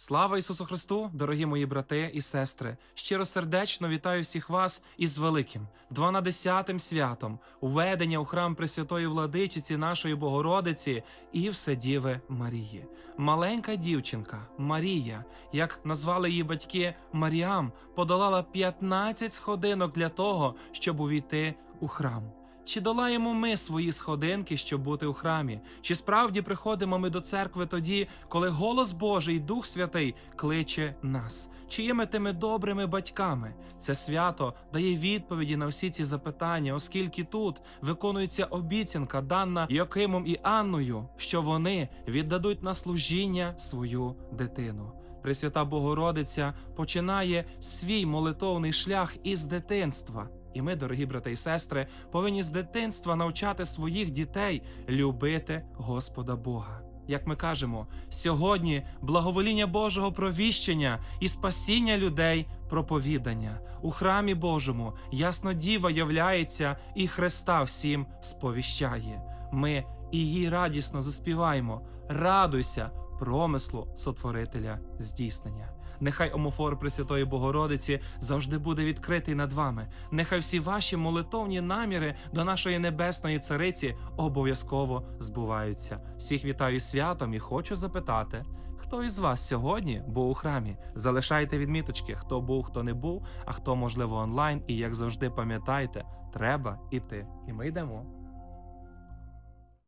Слава Ісусу Христу, дорогі мої брати і сестри! Щиро сердечно вітаю всіх вас із великим, дванадесятим святом, уведення у храм Пресвятої Владичиці нашої Богородиці і Вседіви Марії. Маленька дівчинка Марія, як назвали її батьки Маріам, подолала 15 сходинок для того, щоб увійти у храм. Чи долаємо ми свої сходинки, щоб бути у храмі? Чи справді приходимо ми до церкви тоді, коли голос Божий Дух Святий кличе нас? Чи є ми тими добрими батьками? Це свято дає відповіді на всі ці запитання, оскільки тут виконується обіцянка, дана Йокимом і Анною, що вони віддадуть на служіння свою дитину. Пресвята Богородиця починає свій молитовний шлях із дитинства. І ми, дорогі брати і сестри, повинні з дитинства навчати своїх дітей любити Господа Бога. Як ми кажемо, сьогодні благовоління Божого провіщення і спасіння людей проповідання. У храмі Божому ясно діва являється і Христа всім сповіщає. Ми і їй радісно заспіваємо. Радуйся, промислу сотворителя здійснення. Нехай омофор Пресвятої Богородиці завжди буде відкритий над вами. Нехай всі ваші молитовні наміри до нашої небесної цариці обов'язково збуваються. Всіх вітаю святом і хочу запитати, хто із вас сьогодні був у храмі? Залишайте відміточки, хто був, хто не був, а хто можливо онлайн. І як завжди, пам'ятайте, треба іти. І ми йдемо.